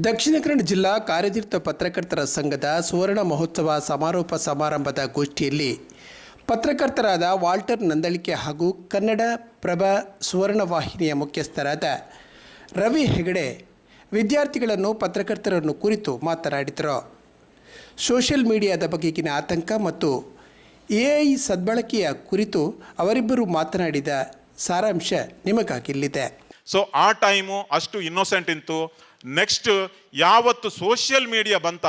ದಕ್ಷಿಣ ಕನ್ನಡ ಜಿಲ್ಲಾ ಕಾರ್ಯನಿರತ ಪತ್ರಕರ್ತರ ಸಂಘದ ಸುವರ್ಣ ಮಹೋತ್ಸವ ಸಮಾರೋಪ ಸಮಾರಂಭದ ಗೋಷ್ಠಿಯಲ್ಲಿ ಪತ್ರಕರ್ತರಾದ ವಾಲ್ಟರ್ ನಂದಳಿಕೆ ಹಾಗೂ ಕನ್ನಡ ಪ್ರಭ ಸುವರ್ಣ ವಾಹಿನಿಯ ಮುಖ್ಯಸ್ಥರಾದ ರವಿ ಹೆಗಡೆ ವಿದ್ಯಾರ್ಥಿಗಳನ್ನು ಪತ್ರಕರ್ತರನ್ನು ಕುರಿತು ಮಾತನಾಡಿದರು. ಸೋಷಿಯಲ್ ಮೀಡಿಯಾದ ಬಗೆಗಿನ ಆತಂಕ ಮತ್ತು ಎ ಐ ಸದ್ಬಳಕೆಯ ಕುರಿತು ಅವರಿಬ್ಬರು ಮಾತನಾಡಿದ ಸಾರಾಂಶ ನಿಮಗಾಗಿಲ್ಲಿದೆ. ಸೊ ಆ ಟೈಮು ಅಷ್ಟು ಇನ್ನೋಸೆಂಟ್ ಇತ್ತು ನೆಕ್ಸ್ಟ್ ಯಾವತ್ತು ಸೋಷಿಯಲ್ ಮೀಡಿಯಾ ಬಂತ,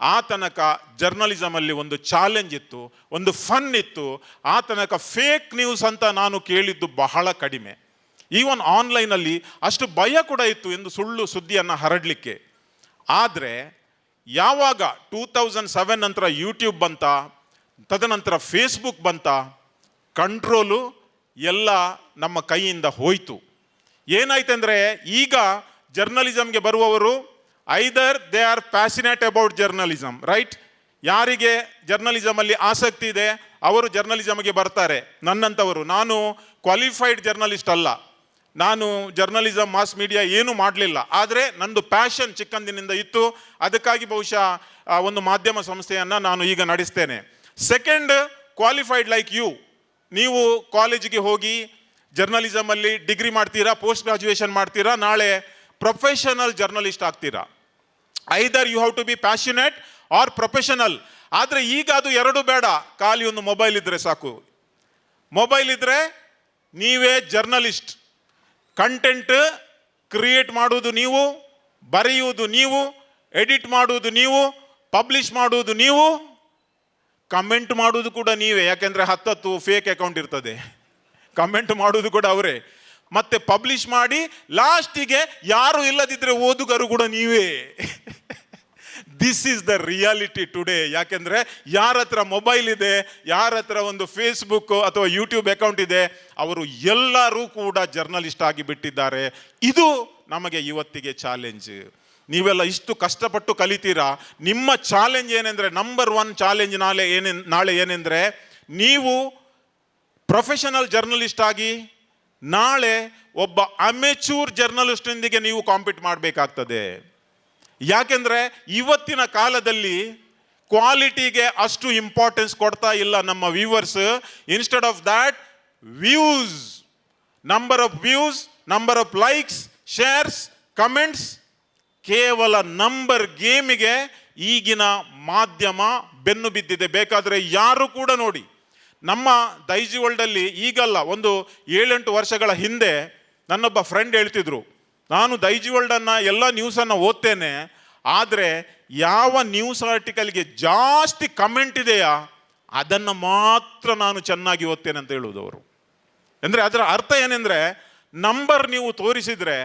ಆ ತನಕ ಜರ್ನಲಿಸಮಲ್ಲಿ ಒಂದು ಚಾಲೆಂಜ್ ಇತ್ತು, ಒಂದು ಫನ್ ಇತ್ತು, ಆ ತನಕ ಫೇಕ್ ನ್ಯೂಸ್ ಅಂತ ನಾನು ಕೇಳಿದ್ದು ಬಹಳ ಕಡಿಮೆ. ಈವನ್ ಆನ್ಲೈನಲ್ಲಿ ಅಷ್ಟು ಭಯ ಕೂಡ ಇತ್ತು ಎಂದು ಸುಳ್ಳು ಸುದ್ದಿಯನ್ನು ಹರಡಲಿಕ್ಕೆ. ಆದರೆ, ಯಾವಾಗ ಟೂ ತೌಸಂಡ್ ಸೆವೆನ್ ನಂತರ ಯೂಟ್ಯೂಬ್ ಬಂತ, ತದನಂತರ ಫೇಸ್ಬುಕ್ ಬಂತ ಕಂಟ್ರೋಲು ಎಲ್ಲ ನಮ್ಮ ಕೈಯಿಂದ ಹೋಯಿತು. ಏನಾಯ್ತಂದ್ರೆ, ಈಗ ಜರ್ನಲಿಸಮ್ಗೆ ಬರುವವರು either they are fascinate about journalism right ಯಾರಿಗೆ ಜರ್ನಲಿಸಮ್ ಅಲ್ಲಿ ಆಸಕ್ತಿ ಇದೆ, ಅವರು ಜರ್ನಲಿಸಮ್ಗೆ ಬರ್ತಾರೆ. ನನ್ನಂಥವರು ನಾನು ಕ್ವಾಲಿಫೈಡ್ ಜರ್ನಲಿಸ್ಟ್ ಅಲ್ಲ. ನಾನು ಜರ್ನಲಿಸಮ್ ಮಾಸ್ ಮೀಡಿಯಾ ಏನು ಮಾಡಲಿಲ್ಲ. ಆದರೆ ನಂದು ಪ್ಯಾಷನ್ ಚಿಕ್ಕಂದಿನಿಂದ ಇತ್ತು. ಅದಕ್ಕಾಗಿ ಬಹುಶಃ ಒಂದು ಮಾಧ್ಯಮ ಸಂಸ್ಥೆಯನ್ನು ನಾನು ಈಗ ನಡೆಸ್ತೇನೆ. ಸೆಕೆಂಡ್ ಕ್ವಾಲಿಫೈಡ್ ಲೈಕ್ ಯು ನೀವು ಕಾಲೇಜಿಗೆ ಹೋಗಿ ಜರ್ನಲಿಸಮಲ್ಲಿ ಡಿಗ್ರಿ ಮಾಡ್ತೀರಾ ಪೋಸ್ಟ್ ಗ್ರಾಜುಯೇಷನ್ ಮಾಡ್ತೀರಾ, ನಾಳೆ ಪ್ರೊಫೆಷನಲ್ ಜರ್ನಲಿಸ್ಟ್ ಆಗ್ತೀರಾ? Either you have to be passionate or professional ಆದರೆ ಈಗ ಅದು ಎರಡು ಬೇಡ. ಖಾಲಿ ಒಂದು ಮೊಬೈಲ್ ಇದ್ದರೆ ಸಾಕು. ಮೊಬೈಲ್ ಇದ್ದರೆ ನೀವೇ ಜರ್ನಲಿಸ್ಟ್ ಕಂಟೆಂಟ್ ಕ್ರಿಯೇಟ್ ಮಾಡುವುದು ನೀವು, ಬರೆಯುವುದು ನೀವು ಎಡಿಟ್ ಮಾಡುವುದು ನೀವು ಪಬ್ಲಿಷ್ ಮಾಡುವುದು ನೀವು ಕಮೆಂಟ್ ಮಾಡುವುದು ಕೂಡ ನೀವೇ. ಯಾಕೆಂದರೆ ಹತ್ತತ್ತು ಫೇಕ್ ಅಕೌಂಟ್ ಇರ್ತದೆ. ಕಮೆಂಟ್ ಮಾಡುವುದು ಕೂಡ ಅವರೇ. ಮತ್ತೆ ಪಬ್ಲಿಷ್ ಮಾಡಿ ಲಾಸ್ಟಿಗೆ ಯಾರು ಇಲ್ಲದಿದ್ರೆ ಓದುಗರು ಕೂಡ ನೀವೇ. This is the reality today ಯಾಕೆಂದ್ರೆ ಯಾರ ಹತ್ರ ಮೊಬೈಲ್ ಇದೆ, ಯಾರ ಹತ್ರ ಒಂದು ಫೇಸ್ಬುಕ್ ಅಥವಾ ಯೂಟ್ಯೂಬ್ ಅಕೌಂಟ್ ಇದೆ, ಅವರು ಎಲ್ಲರೂ ಕೂಡ ಜರ್ನಲಿಸ್ಟ್ ಆಗಿ ಬಿಟ್ಟಿದ್ದಾರೆ. ಇದು ನಮಗೆ ಇವತ್ತಿಗೆ ಚಾಲೆಂಜ್ ನೀವೆಲ್ಲ ಇಷ್ಟು ಕಷ್ಟಪಟ್ಟು ಕಲಿತೀರಾ? ನಿಮ್ಮ ಚಾಲೆಂಜ್ ಏನೆಂದರೆ ನಂಬರ್ ಒನ್ ಚಾಲೆಂಜ್ ನಾಳೆ ಏನೇ, ನಾಳೆ ಏನೆಂದರೆ, ನೀವು ಪ್ರೊಫೆಷನಲ್ ಜರ್ನಲಿಸ್ಟ್ ಆಗಿ ನಾಳೆ ಒಬ್ಬ ಅಮೆಚೂರ್ ಜರ್ನಲಿಸ್ಟ್ನೊಂದಿಗೆ ನೀವು ಕಾಂಪೀಟ್ ಮಾಡಬೇಕಾಗ್ತದೆ. ಯಾಕೆಂದರೆ ಇವತ್ತಿನ ಕಾಲದಲ್ಲಿ ಕ್ವಾಲಿಟಿಗೆ ಅಷ್ಟು ಇಂಪಾರ್ಟೆನ್ಸ್ ಕೊಡ್ತಾ ಇಲ್ಲ ನಮ್ಮ viewers instead of that views number of views number of likes shares comments ಕೇವಲ ನಂಬರ್ ಗೇಮಿಗೆ ಈಗಿನ ಮಾಧ್ಯಮ ಬೆನ್ನು ಬಿದ್ದಿದೆ. ಬೇಕಾದರೆ ಯಾರು ಕೂಡ ನೋಡಿ. ನಮ್ಮ ದೈಜಿ ವರ್ಲ್ಡಲ್ಲಿ ಈಗಲ್ಲ, ಒಂದು ಏಳೆಂಟು ವರ್ಷಗಳ ಹಿಂದೆ ನನ್ನೊಬ್ಬ ಫ್ರೆಂಡ್ ಹೇಳ್ತಿದ್ರು, ನಾನು ದೈಜಿ ವರ್ಲ್ಡನ್ನು ಎಲ್ಲ ನ್ಯೂಸನ್ನು ಓದ್ತೇನೆ, ಆದರೆ ಯಾವ ನ್ಯೂಸ್ ಆರ್ಟಿಕಲ್ಗೆ ಜಾಸ್ತಿ ಕಮೆಂಟ್ ಇದೆಯಾ, ಅದನ್ನು ಮಾತ್ರ ನಾನು ಚೆನ್ನಾಗಿ ಓದ್ತೇನೆ ಅಂತ ಹೇಳುವುದು ಅವರು ಅಂದರೆ ಅದರ ಅರ್ಥ ಏನೆಂದರೆ ನಂಬರ್ ನೀವು ತೋರಿಸಿದ್ರೆ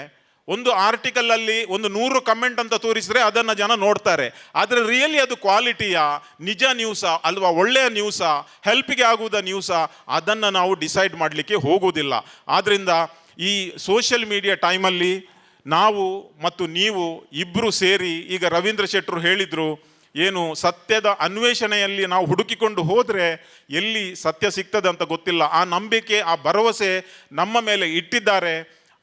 ಒಂದು ಆರ್ಟಿಕಲ್ ಅಲ್ಲಿ ಒಂದು ನೂರು ಕಮೆಂಟ್ ಅಂತ ತೋರಿಸಿದ್ರೆ ಅದನ್ನು ಜನ ನೋಡ್ತಾರೆ. ಆದರೆ ರಿಯಲಿ ಅದು ಕ್ವಾಲಿಟಿಯಾ ನಿಜ ನ್ಯೂಸಾ ಅಲ್ವಾ ಒಳ್ಳೆಯ ನ್ಯೂಸಾ ಹೆಲ್ಪ್ಗೆ ಆಗುವುದ ನ್ಯೂಸಾ ಅದನ್ನು ನಾವು ಡಿಸೈಡ್ ಮಾಡಲಿಕ್ಕೆ ಹೋಗುವುದಿಲ್ಲ ಆದ್ದರಿಂದ ಈ ಸೋಷಿಯಲ್ ಮೀಡಿಯಾ ಟೈಮಲ್ಲಿ ನಾವು ಮತ್ತು ನೀವು ಇಬ್ಬರು ಸೇರಿ, ಈಗ ರವೀಂದ್ರ ಶೆಟ್ಟರು ಹೇಳಿದರು, ಏನು ಸತ್ಯದ ಅನ್ವೇಷಣೆಯಲ್ಲಿ ನಾವು ಹುಡುಕಿಕೊಂಡು ಹೋದರೆ ಎಲ್ಲಿ ಸತ್ಯ ಸಿಗ್ತದೆ ಅಂತ ಗೊತ್ತಿಲ್ಲ. ಆ ನಂಬಿಕೆ, ಆ ಭರವಸೆ ನಮ್ಮ ಮೇಲೆ ಇಟ್ಟಿದ್ದಾರೆ.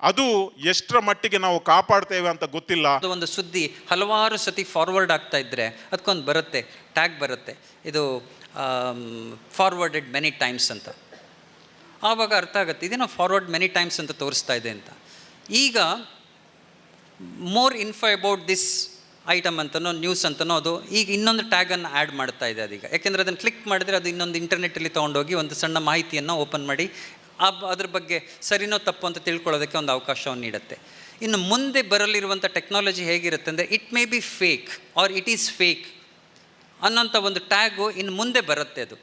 ಅದು ಎಷ್ಟರ ಮಟ್ಟಿಗೆ ನಾವು ಕಾಪಾಡ್ತೇವೆ ಅಂತ ಗೊತ್ತಿಲ್ಲ. ಅದು ಒಂದು ಸುದ್ದಿ ಹಲವಾರು ಸತಿ ಫಾರ್ವರ್ಡ್ ಆಗ್ತಾ ಇದ್ರೆ ಅದಕ್ಕೊಂದು ಬರುತ್ತೆ ಟ್ಯಾಗ್ ಬರುತ್ತೆ. ಇದು ಫಾರ್ವರ್ಡೆಡ್ ಮೆನಿ ಟೈಮ್ಸ್ ಅಂತ. ಆವಾಗ ಅರ್ಥ ಆಗುತ್ತೆ, ಇದೇನೋ ಫಾರ್ವರ್ಡ್ ಮೆನಿ ಟೈಮ್ಸ್ ಅಂತ ತೋರಿಸ್ತಾ ಇದೆ ಅಂತ. ಈಗ more info about this item ಅಂತನೋ ನ್ಯೂಸ್ ಅಂತನೋ, ಅದು ಈಗ ಇನ್ನೊಂದು ಟ್ಯಾಗನ್ನು ಆ್ಯಡ್ ಮಾಡ್ತಾ ಇದೆ ಅದೀಗ. ಯಾಕೆಂದರೆ ಅದನ್ನು ಕ್ಲಿಕ್ ಮಾಡಿದರೆ ಅದು ಇನ್ನೊಂದು ಇಂಟರ್ನೆಟ್ಟಲ್ಲಿ ತೊಗೊಂಡೋಗಿ ಒಂದು ಸಣ್ಣ ಮಾಹಿತಿಯನ್ನು ಓಪನ್ ಮಾಡಿ ಆ ಅದ್ರ ಬಗ್ಗೆ ಸರಿನೋ ತಪ್ಪು ಅಂತ ತಿಳ್ಕೊಳ್ಳೋದಕ್ಕೆ ಒಂದು ಅವಕಾಶವನ್ನು ನೀಡುತ್ತೆ. ಇನ್ನು ಮುಂದೆ ಬರಲಿರುವಂಥ ಟೆಕ್ನಾಲಜಿ ಹೇಗಿರುತ್ತೆ ಅಂದರೆ it may be fake or it is fake ಅನ್ನೋಂಥ ಒಂದು ಟ್ಯಾಗು ಇನ್ನು ಮುಂದೆ ಬರುತ್ತೆ ಅದು.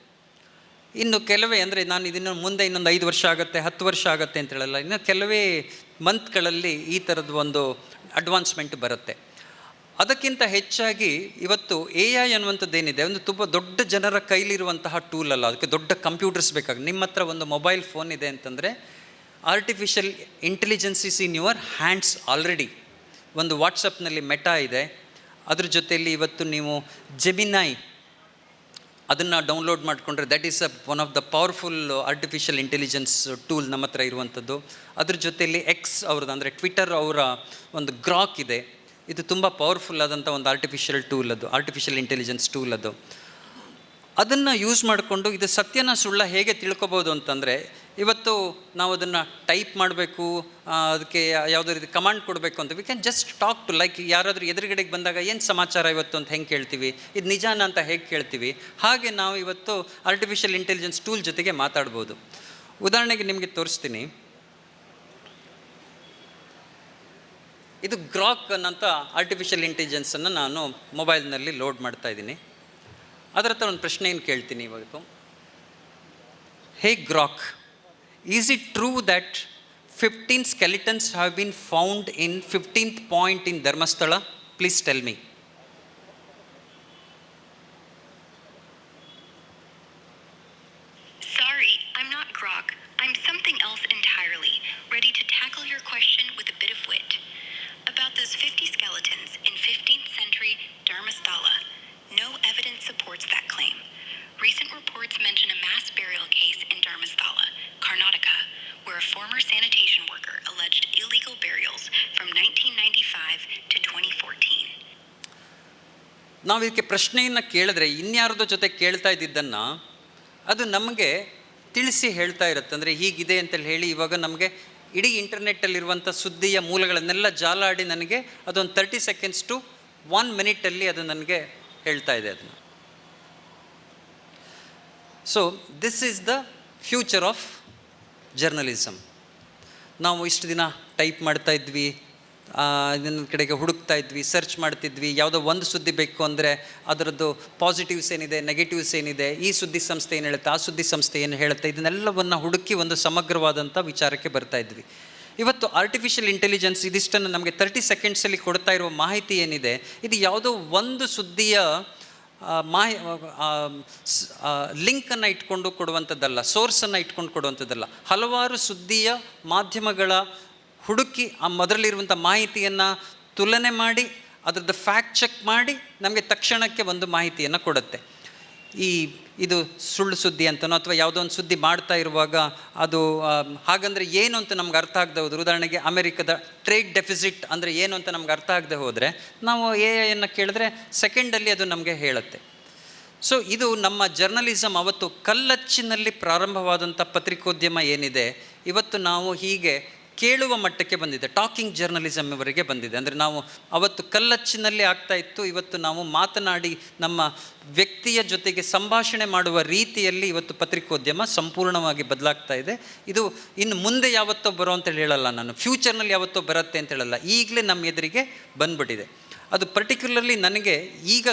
ಇನ್ನು ಕೆಲವೇ ಅಂದರೆ ನಾನು ಇದನ್ನು ಮುಂದೆ ಇನ್ನೊಂದು ಐದು ವರ್ಷ ಆಗುತ್ತೆ, ಹತ್ತು ವರ್ಷ ಆಗುತ್ತೆ ಅಂತ ಹೇಳಲ್ಲ. ಇನ್ನು ಕೆಲವೇ ಮಂತ್ಗಳಲ್ಲಿ ಈ ಥರದ ಒಂದು ಅಡ್ವಾನ್ಸ್ಮೆಂಟ್ ಬರುತ್ತೆ. ಅದಕ್ಕಿಂತ ಹೆಚ್ಚಾಗಿ ಇವತ್ತು ಎ ಐ ಅನ್ನುವಂಥದ್ದು ಏನಿದೆ ಒಂದು ತುಂಬ ದೊಡ್ಡ ಜನರ ಕೈಲಿರುವಂತಹ ಟೂಲ್ ಅಲ್ಲ, ಅದಕ್ಕೆ ದೊಡ್ಡ ಕಂಪ್ಯೂಟರ್ಸ್ ಬೇಕಾಗುತ್ತೆ ನಿಮ್ಮ ಹತ್ರ ಒಂದು ಮೊಬೈಲ್ ಫೋನ್ ಇದೆ ಅಂತಂದರೆ artificial intelligence is in your hands already ಒಂದು ವಾಟ್ಸಪ್ನಲ್ಲಿ ಮೆಟಾ ಇದೆ. ಅದ್ರ ಜೊತೆಯಲ್ಲಿ ಇವತ್ತು ನೀವು ಜೆಮಿನೈ ಅದನ್ನು ಡೌನ್ಲೋಡ್ ಮಾಡಿಕೊಂಡ್ರೆ that is a one of the powerful artificial intelligence tool ನಮ್ಮ ಹತ್ರ ಇರುವಂಥದ್ದು. ಅದ್ರ ಜೊತೆಯಲ್ಲಿ ಎಕ್ಸ್ ಅವ್ರದ್ದು, ಅಂದರೆ ಟ್ವಿಟರ್ ಅವರ ಒಂದು ಗ್ರಾಕ್ ಇದೆ. ಇದು ತುಂಬ ಪವರ್ಫುಲ್ ಆದಂಥ ಒಂದು ಆರ್ಟಿಫಿಷಿಯಲ್ ಟೂಲ್ ಅದು ಆರ್ಟಿಫಿಷಿಯಲ್ ಇಂಟೆಲಿಜೆನ್ಸ್ ಟೂಲ್ ಅದು. ಅದನ್ನು ಯೂಸ್ ಮಾಡಿಕೊಂಡು ಇದು ಸತ್ಯನ ಸುಳ್ಳ ಹೇಗೆ ತಿಳ್ಕೊಬೋದು ಅಂತಂದರೆ, ಇವತ್ತು ನಾವು ಅದನ್ನು ಟೈಪ್ ಮಾಡಬೇಕು ಅದಕ್ಕೆ ಯಾವುದೇ ರೀತಿ ಕಮಾಂಡ್ ಕೊಡಬೇಕು ಅಂತ we can just talk to like ಯಾರಾದರೂ ಎದುರುಗಡೆಗೆ ಬಂದಾಗ ಏನು ಸಮಾಚಾರ ಇವತ್ತು ಅಂತ ಹೆಂಗೆ ಕೇಳ್ತೀವಿ, ಇದು ನಿಜಾನ ಅಂತ ಹೇಗೆ ಕೇಳ್ತೀವಿ, ಹಾಗೆ ನಾವು ಇವತ್ತು ಆರ್ಟಿಫಿಷಿಯಲ್ ಇಂಟೆಲಿಜೆನ್ಸ್ ಟೂಲ್ ಜೊತೆಗೆ ಮಾತಾಡ್ಬೋದು. ಉದಾಹರಣೆಗೆ ನಿಮಗೆ ತೋರಿಸ್ತೀನಿ. ಇದು ಗ್ರಾಕ್ ಅನ್ನೋಂಥ ಆರ್ಟಿಫಿಷಿಯಲ್ ಇಂಟೆಲಿಜೆನ್ಸನ್ನು ನಾನು ಮೊಬೈಲ್ನಲ್ಲಿ ಲೋಡ್ ಮಾಡ್ತಾ ಇದ್ದೀನಿ. ಅದರ ಹತ್ರ ಒಂದು ಪ್ರಶ್ನೆ ಏನು ಕೇಳ್ತೀನಿ ಇವತ್ತು hey Grok is it true that fifteen skeletons have been found in fifteenth point in Dharmasthala? Please tell me ನಾವು ಇದಕ್ಕೆ ಪ್ರಶ್ನೆಯನ್ನು ಕೇಳಿದ್ರೆ ಇನ್ಯಾರದೋ ಜೊತೆ ಕೇಳ್ತಾ ಇದ್ದಿದ್ದನ್ನು ಅದು ನಮಗೆ ತಿಳಿಸಿ ಹೇಳ್ತಾ ಇರುತ್ತೆ. ಅಂದರೆ ಹೀಗಿದೆ ಅಂತೇಳಿ ಹೇಳಿ ಇವಾಗ ನಮಗೆ ಇಡೀ ಇಂಟರ್ನೆಟ್ಟಲ್ಲಿರುವಂಥ ಸುದ್ದಿಯ ಮೂಲಗಳನ್ನೆಲ್ಲ ಜಾಲಾಡಿ ನನಗೆ ಅದೊಂದು ತರ್ಟಿ ಸೆಕೆಂಡ್ಸ್ ಟು ಒನ್ ಮಿನಿಟಲ್ಲಿ ಅದು ನನಗೆ ಹೇಳ್ತಾ ಇದೆ ಅದನ್ನು. So this is the future of journalism ನಾವು ಇಷ್ಟು ದಿನ ಟೈಪ್ ಮಾಡ್ತಾ ಇದ್ವಿ. ಇನ್ನೊಂದು ಕಡೆಗೆ ಹುಡುಕ್ತಾ ಇದ್ವಿ ಸರ್ಚ್ ಮಾಡ್ತಿದ್ವಿ. ಯಾವುದೋ ಒಂದು ಸುದ್ದಿ ಬೇಕು ಅಂದರೆ ಅದರದ್ದು ಪಾಸಿಟಿವ್ಸ್ ಏನಿದೆ ನೆಗೆಟಿವ್ಸ್ ಏನಿದೆ, ಈ ಸುದ್ದಿ ಸಂಸ್ಥೆ ಏನು ಹೇಳುತ್ತೆ, ಆ ಸುದ್ದಿ ಸಂಸ್ಥೆ ಏನು ಹೇಳುತ್ತೆ, ಇದನ್ನೆಲ್ಲವನ್ನು ಹುಡುಕಿ ಒಂದು ಸಮಗ್ರವಾದಂಥ ವಿಚಾರಕ್ಕೆ ಬರ್ತಾ ಇದ್ವಿ. ಇವತ್ತು ಆರ್ಟಿಫಿಷಿಯಲ್ ಇಂಟೆಲಿಜೆನ್ಸ್ ಇದಿಷ್ಟನ್ನು ನಮಗೆ ತರ್ಟಿ ಸೆಕೆಂಡ್ಸಲ್ಲಿ ಕೊಡ್ತಾ ಇರುವ ಮಾಹಿತಿ ಏನಿದೆ, ಇದು ಯಾವುದೋ ಒಂದು ಸುದ್ದಿಯ ಮಾಹಿ ಲಿಂಕನ್ನು ಇಟ್ಕೊಂಡು ಕೊಡುವಂಥದ್ದಲ್ಲ ಸೋರ್ಸನ್ನು ಇಟ್ಕೊಂಡು ಕೊಡುವಂಥದ್ದಲ್ಲ, ಹಲವಾರು ಸುದ್ದಿಯ ಮಾಧ್ಯಮಗಳ ಹುಡುಕಿ ಆ ಮೊದಲಿರುವಂಥ ಮಾಹಿತಿಯನ್ನು ತುಲನೆ ಮಾಡಿ, ಅದರದ್ದು ಫ್ಯಾಕ್ಟ್ ಚೆಕ್ ಮಾಡಿ ನಮಗೆ ತಕ್ಷಣಕ್ಕೆ ಒಂದು ಮಾಹಿತಿಯನ್ನು ಕೊಡುತ್ತೆ. ಈ ಇದು ಸುಳ್ಳು ಸುದ್ದಿ ಅಂತನೋ ಅಥವಾ ಯಾವುದೋ ಒಂದು ಸುದ್ದಿ ಮಾಡ್ತಾ ಇರುವಾಗ ಅದು ಹಾಗಂದರೆ ಏನು ಅಂತ ನಮ್ಗೆ ಅರ್ಥ ಆಗದೆ ಹೋದ್ರೆ, ಉದಾಹರಣೆಗೆ ಅಮೆರಿಕದ ಟ್ರೇಡ್ ಡೆಫಿಸಿಟ್ ಅಂದರೆ ಏನು ಅಂತ ನಮ್ಗೆ ಅರ್ಥ ಆಗದೆ ಹೋದರೆ, ನಾವು ಎ ಐಯನ್ನು ಕೇಳಿದ್ರೆ ಸೆಕೆಂಡಲ್ಲಿ ಅದು ನಮಗೆ ಹೇಳುತ್ತೆ. ಸೊ ಇದು ನಮ್ಮ ಜರ್ನಲಿಸಮ್ ಅವತ್ತು ಕಲ್ಲಚ್ಚಿನಲ್ಲಿ ಪ್ರಾರಂಭವಾದಂಥ ಪತ್ರಿಕೋದ್ಯಮ ಏನಿದೆ, ಇವತ್ತು ನಾವು ಹೀಗೆ ಕೇಳುವ ಮಟ್ಟಕ್ಕೆ ಬಂದಿದೆ. ಟಾಕಿಂಗ್ ಜರ್ನಲಿಸಮ್ ಇವರಿಗೆ ಬಂದಿದೆ. ಅಂದರೆ ನಾವು ಅವತ್ತು ಕಲ್ಲಚ್ಚಿನಲ್ಲಿ ಆಗ್ತಾ ಇತ್ತು. ಇವತ್ತು ನಾವು ಮಾತನಾಡಿ ನಮ್ಮ ವ್ಯಕ್ತಿಯ ಜೊತೆಗೆ ಸಂಭಾಷಣೆ ಮಾಡುವ ರೀತಿಯಲ್ಲಿ ಇವತ್ತು ಪತ್ರಿಕೋದ್ಯಮ ಸಂಪೂರ್ಣವಾಗಿ ಬದಲಾಗ್ತಾ ಇದೆ. ಇದು ಇನ್ನು ಮುಂದೆ ಯಾವತ್ತೋ ಬರೋ ಅಂತೇಳಿ ಹೇಳಲ್ಲ ನಾನು. ಫ್ಯೂಚರ್ನಲ್ಲಿ ಯಾವತ್ತೋ ಬರುತ್ತೆ ಅಂತ ಹೇಳಲ್ಲ. ಈಗಲೇ ನಮ್ಮ ಎದುರಿಗೆ ಬಂದ್ಬಿಟ್ಟಿದೆ. ಅದು ಪರ್ಟಿಕ್ಯುಲರ್ಲಿ ನನಗೆ ಈಗ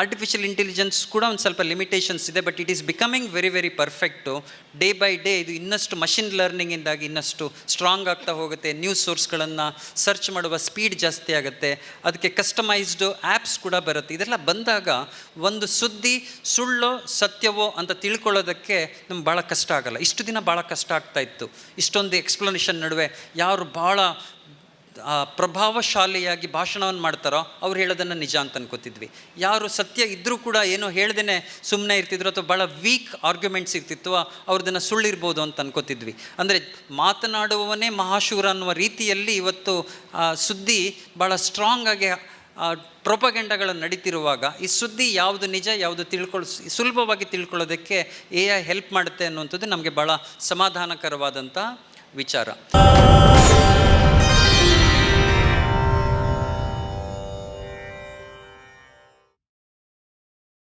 ಆರ್ಟಿಫಿಷಿಯಲ್ ಇಂಟೆಲಿಜೆನ್ಸ್ ಕೂಡ ಒಂದು ಸ್ವಲ್ಪ ಲಿಮಿಟೇಷನ್ಸ್ ಇದೆ but it is becoming very very perfect day by day ಇದು ಇನ್ನಷ್ಟು ಮಷಿನ್ ಲರ್ನಿಂಗಿಂದಾಗಿ ಇನ್ನಷ್ಟು ಸ್ಟ್ರಾಂಗ್ ಆಗ್ತಾ ಹೋಗುತ್ತೆ. ನ್ಯೂಸ್ ಸೋರ್ಸ್ಗಳನ್ನು ಸರ್ಚ್ ಮಾಡುವ ಸ್ಪೀಡ್ ಜಾಸ್ತಿ ಆಗುತ್ತೆ. ಅದಕ್ಕೆ ಕಸ್ಟಮೈಸ್ಡು ಆ್ಯಪ್ಸ್ ಕೂಡ ಬರುತ್ತೆ. ಇದೆಲ್ಲ ಬಂದಾಗ ಒಂದು ಸುದ್ದಿ ಸುಳ್ಳೋ, ಸತ್ಯವೋ ಅಂತ ತಿಳ್ಕೊಳ್ಳೋದಕ್ಕೆ ನಮ್ಗೆ ಭಾಳ ಕಷ್ಟ ಆಗಲ್ಲ. ಇಷ್ಟು ದಿನ ಭಾಳ ಕಷ್ಟ ಆಗ್ತಾ ಇತ್ತು. ಇಷ್ಟೊಂದು ಎಕ್ಸ್ಪ್ಲನೇಷನ್ ನಡುವೆ ಯಾರು ಭಾಳ ಪ್ರಭಾವಶಾಲಿಯಾಗಿ ಭಾಷಣವನ್ನು ಮಾಡ್ತಾರೋ ಅವ್ರು ಹೇಳೋದನ್ನು ನಿಜ ಅಂತ ಅನ್ಕೋತಿದ್ವಿ ಯಾರು ಸತ್ಯ ಇದ್ದರೂ ಕೂಡ ಏನೋ ಹೇಳ್ದೇ ಸುಮ್ಮನೆ ಇರ್ತಿದ್ರು ಅಥವಾ ಭಾಳ ವೀಕ್ ಆರ್ಗ್ಯುಮೆಂಟ್ಸ್ ಇರ್ತಿತ್ತು, ಅವ್ರದನ್ನು ಸುಳ್ಳಿರ್ಬೋದು ಅಂತ ಅನ್ಕೋತಿದ್ವಿ ಅಂದರೆ ಮಾತನಾಡುವವನೇ ಮಹಾಶೂರ ಅನ್ನುವ ರೀತಿಯಲ್ಲಿ ಇವತ್ತು ಸುದ್ದಿ ಭಾಳ ಸ್ಟ್ರಾಂಗ್ ಆಗಿ ಪ್ರೊಪಗೆಂಡಗಳು ನಡೀತಿರುವಾಗ ಈ ಸುದ್ದಿ ಯಾವುದು ನಿಜ, ಯಾವುದು ತಿಳ್ಕೊಳ್, ಸುಲಭವಾಗಿ ತಿಳ್ಕೊಳ್ಳೋದಕ್ಕೆ ಎ ಐ ಹೆಲ್ಪ್ ಮಾಡುತ್ತೆ ಅನ್ನುವಂಥದ್ದು ನಮಗೆ ಭಾಳ ಸಮಾಧಾನಕರವಾದಂಥ ವಿಚಾರ.